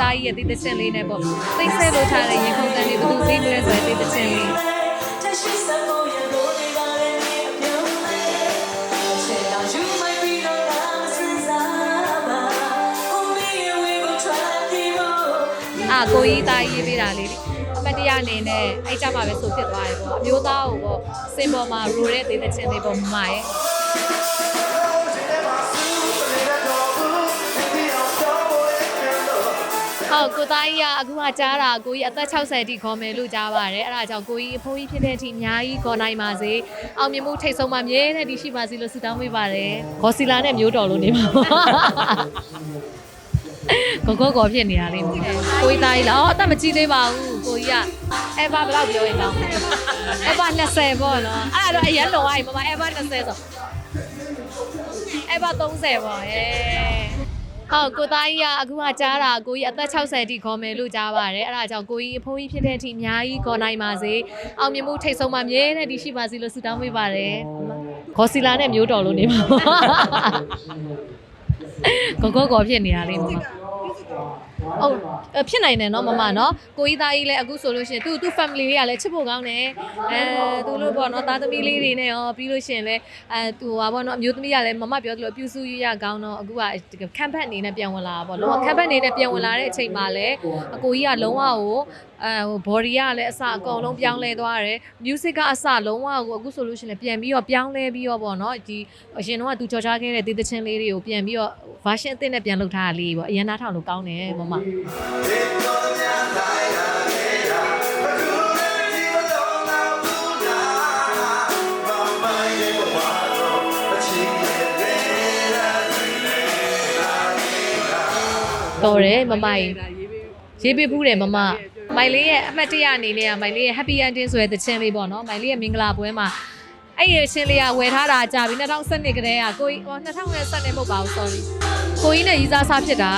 သားကြီးရဲ့တည်တခြင်းလေးနဲ့ပေါ့သိဆဲလို့ထားတဲ့ရင်ခုန်တန်လေးဘယ်သူသိမလဲဆိုတဲ့တည်တခြင်းလေးအာကိုကြီးတားရေးပေးတာလေးအမတ်တရားအနေနဲ့အဲ့ကြမှာပဲဆိုဖြစ်သွားတယ်ပေါ့အမျိုးသားကိုပေါ့စင်ပေါ်မှာရိုတဲ့ဒေသချင်းလေးပေါ့မမရဲ့ ဟုတ်ကိုသားကြီးကအခုကကြားတာကိုကြီးအသက်60အထိခေါ်မယ်လို့ကြားပါတယ်အဲ့ဒါကြောင့်ကိုကြီးအဖိုးကြီးဖြစ်တဲ့အထိအများကြီးခေါ်နိုင်ပါစေအောင်မြင်မှုထိတ်ဆုံးပါမြဲတဲ့ဒီရှိပါစေလို့ဆုတောင်းပေးပါတယ်ဂေါ်စီလာနဲ့မျိုးတော်လို့နေပါကိုကိုကောဖြစ်နေတာလေးကိုကြီးသားကြီးလားအော်အသက်မကြီးသေးပါဘူးကိုကြီးကအဲ့ဘာဘယ်လောက်ပြောရင်တော့အဲ့ဘာ20ပေါ့နော်အဲ့ဒါတော့အရင်လုံသွားပြီမမအဲ့ဘာ20ဆိုအဲ့ဘာ30ပေါ့ဟဲ့ ဟုတ်ကိုသားကြီးကအခုကကြားတာကိုကြီးအသက်60အထိခေါ်မယ်လို့ကြားပါတယ်အဲ့ဒါကြောင့်ကိုကြီးအဖိုးကြီးဖြစ်တဲ့အထိအများကြီးခေါ်နိုင်ပါစေအောင်မြင်မှုထိတ်ဆုံးပါမြဲတဲ့ဒီရှိပါစေလို့ဆုတောင်းပေးပါတယ်ဂေါ်စီလာနဲ့မျိုးတော်လို့နေပါကိုကိုကောဖြစ်နေတာလေးမမ ဟုတ်အဲ့ဖြစ်နိုင်တယ်နော်မမနော်ကိုကြီးသားကြီးလည်းအခုဆိုလို့ရှိရင်သူသူ family လေးကလည်းချစ်ဖို့ကောင်းတယ်အဲသူလို့ပေါ့နော်သားသမီးလေးတွေနဲ့ရောပြီးလို့ရှိရင်လည်းအဲသူဟာပေါ့နော်အမျိုးသမီးကလည်းမမပြောသလိုအပြူစုရရကောင်းတော့အခုကခံဖက်အနေနဲ့ပြန်ဝင်လာတာပေါ့လုံးဝခံဖက်အနေနဲ့ပြန်ဝင်လာတဲ့အချိန်မှာလည်းအကိုကြီးကလုံးဝကိုအဲဟို body ကလည်းအစအကုန်လုံးပြောင်းလဲသွားတယ် music ကအစလုံးဝကိုအခုဆိုလို့ရှိရင်လည်းပြန်ပြီးတော့ပြောင်းလဲပြီးတော့ပေါ့နော်ဒီအရင်တော့ကသူကြော်ချခဲ့တဲ့တေးသချင်းလေးတွေကိုပြန်ပြီးတော့ version အသစ်နဲ့ပြန်လုပ်ထားတာလေးပေါ့အရင်နားထောင်လို့ကောင်းတယ်မမတော်တယ်မမကြီးရေးပေးဘူးတယ်မမမိုင်လေးရဲ့အမှတ်တရအနေနဲ့ကမိုင်လေးရဲ့ happy ending ဆိုတဲ့သချင်းလေးပေါ့နော်မိုင်လေးရဲ့မင်္ဂလာပွဲမှာအဲ့ဒီချင်းလေးကဝယ်ထားတာကြာပြီ2012ကတည်းကကိုကြီးဟော2012မဟုတ်ပါဘူး sorry ကိုကြီးနဲ့ရီစားစားဖြစ်တာ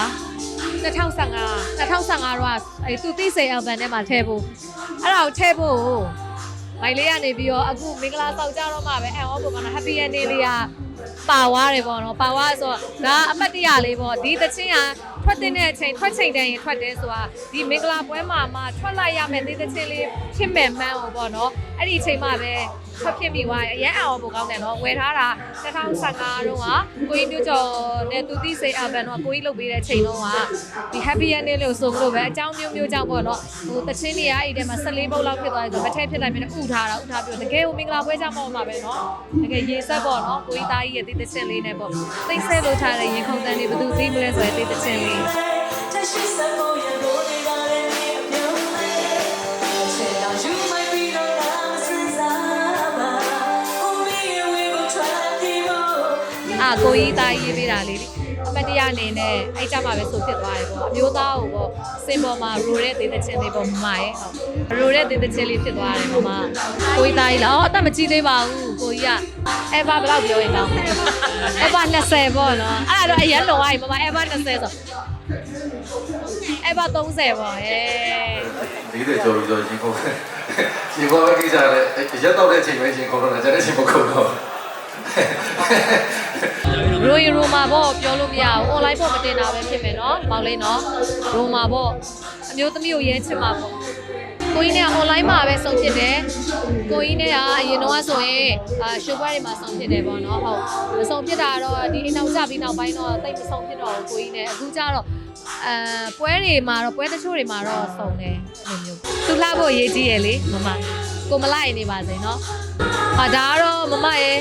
2015 2015တော့အဲ့သူသိစိန် album ထဲမှာထည့်ဖို့အဲ့ဒါကိုထည့်ဖို့မိုင်လေးကနေပြီးတော့အခုမင်္ဂလာဆောင်ကြတော့မှပဲအန်အောပေါ့ကတော့ happy ending လေးက ပါသွားတယ်ပေါ့နော်ပါသွားဆိုတော့ဒါအမှတ်တရလေးပေါ့ဒီသချင်းကထွက်တဲ့အချိန်ထွက်ချိန်တန်းရင်ထွက်တယ်ဆိုတာဒီမင်္ဂလာပွဲမှာမှထွက်လိုက်ရမယ်ဒီသချင်းလေးဖြစ်မဲ့မှန်းဟောပေါ့နော်အဲ့ဒီအချိန်မှပဲထွက်ဖြစ်ပြီးသွားတယ်အရန်အောင်ပိုကောင်းတယ်နော်ဝယ်ထားတာ2015တုန်းကကိုကြီးမျိုးကျော်နဲ့သူသိစိတ်အဘန်တော့ကိုကြီးလုပ်ပေးတဲ့အချိန်တုန်းကဒီ happy ending လေးကိုဆိုလို့ပဲအကြောင်းမျိုးမျိုးကြောင့်ပေါ့နော်ဟိုသချင်းတွေကအဲ့ဒီထဲမှာ14ပုတ်လောက်ဖြစ်သွားတယ်ဆိုတော့မထဲဖြစ်လိုက်ပြီနဲ့ဥထားတာဥထားပြီးတော့တကယ်ကိုမင်္ဂလာပွဲကြောင့်ပေါ့မှာပဲနော်တကယ်ရေဆက်ပေါ့နော်ကိုကြီးသားကြီးရဲ့တချင်လေးနဲ့ပေါ့သိဆဲလို့ထားတဲ့ရင်ခုန်တန်းလေးဘယ်သူသိမလဲဆိုရင်သိတချင်လေးအာကိုကြီးတားရေးပေးတာလေးအမတ်တရားအနေနဲ့အဲ့ကြမှာပဲဆိုဖြစ်သွားတယ်ပေါ့အမျိုးသားကိုပေါ့ စင်ပေါ်မှာရိုတဲ့သေးတဲ့ချင်းလေးပေါ့မမရဲ့ဟုတ်ရိုတဲ့သေးတဲ့ချင်းလေးဖြစ်သွားတယ်မမကိုကြီးသားကြီးလားအော်အသက်မကြီးသေးပါဘူးကိုကြီးကအဲ့ဘာဘယ်လောက်ပြောရင်ကောင်းအဲ့ဘာ20ပေါ့နော်အဲ့ဒါတော့အရင်လုံသွားပြီမမအဲ့ဘာ20ဆိုအဲ့ဘာ30ပေါ့ဟဲ့40ကျော်ပြီးတော့ရင်ခုန်ရင်ခုန်ပဲကိစ္စလည်းရက်တော့တဲ့အချိန်ပဲရင်ခုန်တော့ကျတဲ့အချိန်မခုန်တော့ ရိုရီရိုမာပေါ့ပြောလို့မရဘူး online ပေါ့မတင်တာပဲဖြစ်မယ်နော်မောင်လေးနော်ရိုမာပေါ့အမျိုးသမီးကိုရဲချင်မှာပေါ့ကိုကြီးနဲ့က online မှာပဲဆုံးဖြစ်တယ်ကိုကြီးနဲ့ကအရင်တော့ဆိုရင်အာရှိုးပွဲတွေမှာဆုံးဖြစ်တယ်ပေါ့နော်ဟုတ်မဆုံးဖြစ်တာတော့ဒီအိမ်နောက်ကြပြီးနောက်ပိုင်းတော့တိတ်မဆုံးဖြစ်တော့ဘူးကိုကြီးနဲ့အခုကျတော့အဲပွဲတွေမှာတော့ပွဲတချို့တွေမှာတော့ဆုံးတယ်အဲ့လိုမျိုးသူလှဖို့အရေးကြီးရယ်လေမမကိုမလိုက်နေပါစေနော်ဟာဒါကတော့မမရဲ့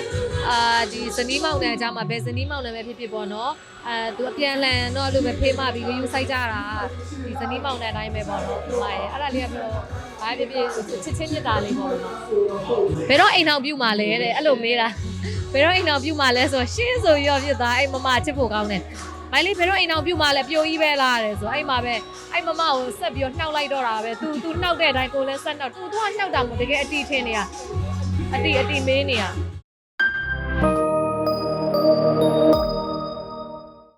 အာဒီဇနီးမောင်နဲ့အကြမှာဘယ်ဇနီးမောင်နဲ့ပဲဖြစ်ဖြစ်ပေါ့နော်အဲသူအပြန်လှန်တော့အဲ့လိုပဲဖေးမပြီးယူဆိုင်ကြတာဒီဇနီးမောင်နဲ့အတိုင်းပဲပေါ့နော်မမရဲ့အဲ့ဒါလေးကပြောဘာဖြစ်ဖြစ်ချစ်ချင်းမြတ်တာလေးပေါ့နော်ဘယ်တော့အိမ်အောင်ပြုတ်มาလဲတဲ့အဲ့လိုမေးတာဘယ်တော့အိမ်အောင်ပြုတ်มาလဲဆိုတော့ရှင်းဆိုရောဖြစ်သွားအဲ့မမချစ်ဖို့ကောင်းတယ်မိုင်လေးဘယ်တော့အိမ်အောင်ပြုတ်มาလဲပြိုကြီးပဲလားတဲ့ဆိုအဲ့မှာပဲအဲ့မမကိုဆက်ပြီးတော့နှောက်လိုက်တော့တာပဲ तू तू နှောက်တဲ့အတိုင်းကိုလည်းဆက်နှောက် तू तू ကနှောက်တာမဟုတ်တကယ်အတီထင်းနေရအတီအတီမေးနေရ